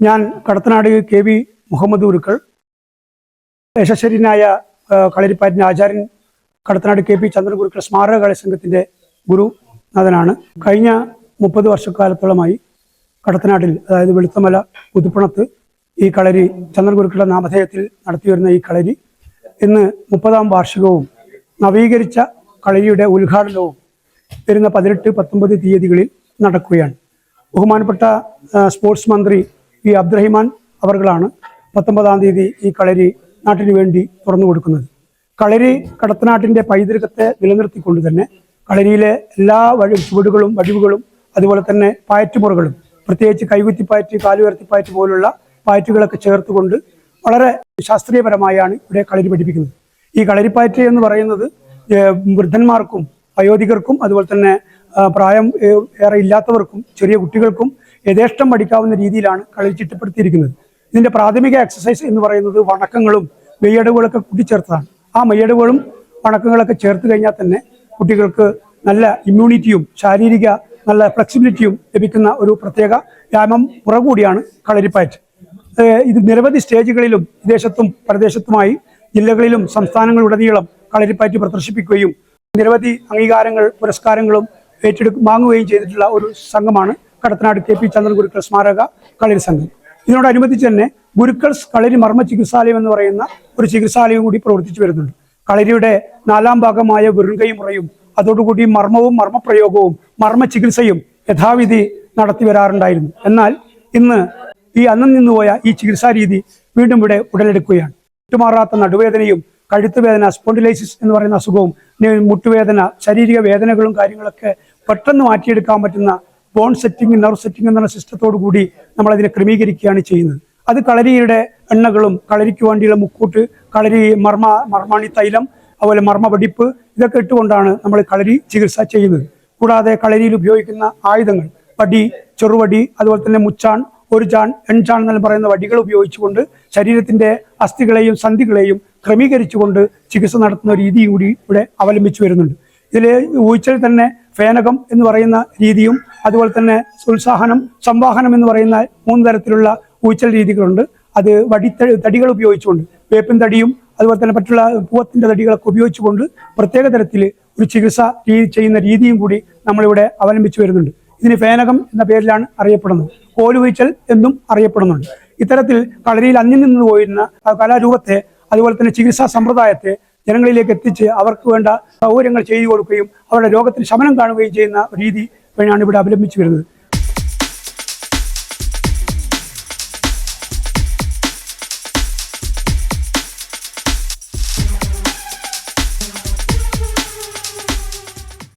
ഞാൻ Kadathanad K V Muhammad ഉരുക്കൾ യശസ്വരനായ കളരിപ്പാറ്റിന്റെ ആചാര്യൻ കടത്തനാട് കെ പി ചന്ദ്രൻ ഗുരുക്കൾ സ്മാരക കളി സംഘത്തിന്റെ ഗുരുനാഥനാണ് കഴിഞ്ഞ മുപ്പത് വർഷക്കാലത്തോളമായി കടത്തനാട്ടിൽ അതായത് വെളുത്തമല പുതുപ്പണത്ത് ഈ കളരി ചന്ദ്രൻ ഗുരുക്കളുടെ നാമധേയത്തിൽ നടത്തിവരുന്ന ഈ കളരി ഇന്ന് മുപ്പതാം വാർഷികവും നവീകരിച്ച കളരിയുടെ ഉദ്ഘാടനവും വരുന്ന പതിനെട്ട് പത്തൊമ്പത് തീയതികളിൽ നടക്കുകയാണ്. ബഹുമാനപ്പെട്ട സ്പോർട്സ് മന്ത്രി വി അബ്ദുറഹിമാൻ അവർകളാണ് പത്തൊമ്പതാം തീയതി ഈ കളരി നാട്ടിനു വേണ്ടി തുറന്നു കൊടുക്കുന്നത്. കളരി കടത്തനാട്ടിന്റെ പൈതൃകത്തെ നിലനിർത്തിക്കൊണ്ട് തന്നെ കളരിയിലെ എല്ലാ വഴി ചുവടുകളും വടിവുകളും അതുപോലെ തന്നെ പായറ്റുമുറകളും പ്രത്യേകിച്ച് കൈകുത്തിപ്പായറ്റ് കാലുയർത്തിപ്പായറ്റ് പോലുള്ള പായറ്റുകളൊക്കെ ചേർത്തുകൊണ്ട് വളരെ ശാസ്ത്രീയപരമായാണ് ഇവിടെ കളരി പഠിപ്പിക്കുന്നത്. ഈ കളരിപ്പായറ്റ് എന്ന് പറയുന്നത് വൃദ്ധന്മാർക്കും വയോധികർക്കും അതുപോലെ തന്നെ പ്രായം ഏറെ ഇല്ലാത്തവർക്കും ചെറിയ കുട്ടികൾക്കും യഥേഷ്ടം പഠിക്കാവുന്ന രീതിയിലാണ് കളി ചിട്ടപ്പെടുത്തിയിരിക്കുന്നത്. ഇതിന്റെ പ്രാഥമിക എക്സസൈസ് എന്ന് പറയുന്നത് വണക്കങ്ങളും മെയ്യടവുകളൊക്കെ കൂട്ടിച്ചേർത്തതാണ്. ആ മെയ്യടവുകളും വണക്കങ്ങളൊക്കെ ചേർത്ത് കഴിഞ്ഞാൽ തന്നെ കുട്ടികൾക്ക് നല്ല ഇമ്മ്യൂണിറ്റിയും ശാരീരിക നല്ല ഫ്ലെക്സിബിലിറ്റിയും ലഭിക്കുന്ന ഒരു പ്രത്യേക വ്യായാമം പുറകൂടിയാണ് കളരിപ്പയറ്റ്. ഇത് നിരവധി സ്റ്റേജുകളിലും വിദേശത്തും പ്രദേശത്തുമായി ജില്ലകളിലും സംസ്ഥാനങ്ങളിലുടനീളം കളരിപ്പാറ്റ് പ്രദർശിപ്പിക്കുകയും നിരവധി അംഗീകാരങ്ങൾ പുരസ്കാരങ്ങളും ഏറ്റെടുക്കും വാങ്ങുകയും ചെയ്തിട്ടുള്ള ഒരു സംഘമാണ് കടത്തനാട് കെ പി ചന്ദ്രൻ ഗുരുക്കൾ സ്മാരക കളരി സംഘം. ഇതിനോടനുബന്ധിച്ച് തന്നെ ഗുരുക്കൾ കളരി മർമ്മ ചികിത്സാലയം എന്ന് പറയുന്ന ഒരു ചികിത്സാലയം കൂടി പ്രവർത്തിച്ചു വരുന്നുണ്ട്. കളരിയുടെ നാലാം ഭാഗമായ ഗുരുങ്കയും മുറയും അതോടുകൂടി മർമ്മവും മർമ്മപ്രയോഗവും മർമ്മ ചികിത്സയും യഥാവിധി നടത്തി വരാറുണ്ടായിരുന്നു. എന്നാൽ ഇന്ന് ഈ അന്നം നിന്നുപോയ ഈ ചികിത്സാ രീതി വീണ്ടും ഇവിടെ ഉടലെടുക്കുകയാണ്. വിട്ടുമാറാത്ത നടുവേദനയും കഴുത്തുവേദന സ്പോണ്ടിലൈസിസ് എന്ന് പറയുന്ന അസുഖവും മുട്ടുവേദന ശാരീരിക വേദനകളും കാര്യങ്ങളൊക്കെ പെട്ടെന്ന് മാറ്റിയെടുക്കാൻ പറ്റുന്ന ബോൺ സെറ്റിംഗ് നെർവ് സെറ്റിംഗ് എന്ന സിസ്റ്റത്തോടു കൂടി നമ്മൾ അതിനെ ക്രമീകരിക്കുകയാണ് ചെയ്യുന്നത്. അത് കളരിയുടെ എണ്ണകളും കളരിക്ക് വേണ്ടിയുള്ള മുക്കൂട്ട് കളരി മർമ്മ മർമാണി തൈലം അതുപോലെ മർമ്മ വെടിപ്പ് ഇതൊക്കെ ഇട്ടുകൊണ്ടാണ് നമ്മൾ കളരി ചികിത്സ ചെയ്യുന്നത്. കൂടാതെ കളരിയിൽ ഉപയോഗിക്കുന്ന ആയുധങ്ങൾ വടി ചെറുവടി അതുപോലെ തന്നെ മുച്ചാൺ ഒരു ചാൺ എൺചാൺ എന്നെല്ലാം പറയുന്ന വടികൾ ഉപയോഗിച്ചുകൊണ്ട് ശരീരത്തിന്റെ അസ്ഥികളെയും സന്ധികളെയും ക്രമീകരിച്ചുകൊണ്ട് ചികിത്സ നടത്തുന്ന രീതി കൂടി ഇവിടെ അവലംബിച്ചു വരുന്നുണ്ട്. ഇതിൽ ഊച്ചൽ തന്നെ ഫേനകം എന്ന് പറയുന്ന രീതിയും അതുപോലെ തന്നെ ഉത്സാഹനം സംവാഹനം എന്ന് പറയുന്ന മൂന്ന് തരത്തിലുള്ള ഊച്ചൽ രീതികളുണ്ട്. അത് വടി തടികൾ ഉപയോഗിച്ചുകൊണ്ട് വേപ്പിൻ തടിയും അതുപോലെ തന്നെ മറ്റുള്ള പൂവത്തിന്റെ തടികളൊക്കെ ഉപയോഗിച്ചുകൊണ്ട് പ്രത്യേക തരത്തിൽ ഒരു ചികിത്സ രീതി ചെയ്യുന്ന രീതിയും കൂടി നമ്മളിവിടെ അവലംബിച്ചു വരുന്നുണ്ട്. ഇതിന് ഫേനകം എന്ന പേരിലാണ് അറിയപ്പെടുന്നത്. കോലുവീച്ചൽ എന്നും അറിയപ്പെടുന്നുണ്ട്. ഇത്തരത്തിൽ കളരിയിൽ അന്യം നിന്ന് പോയിരുന്ന കലാരൂപത്തെ അതുപോലെ തന്നെ ചികിത്സാ സമ്പ്രദായത്തെ ജനങ്ങളിലേക്ക് എത്തിച്ച് അവർക്ക് വേണ്ട സൗകര്യങ്ങൾ ചെയ്തു കൊടുക്കുകയും അവരുടെ രോഗത്തിന് ശമനം കാണുകയും ചെയ്യുന്ന രീതി ആണ് ഇവിടെ അവലംബിച്ചു വരുന്നത്.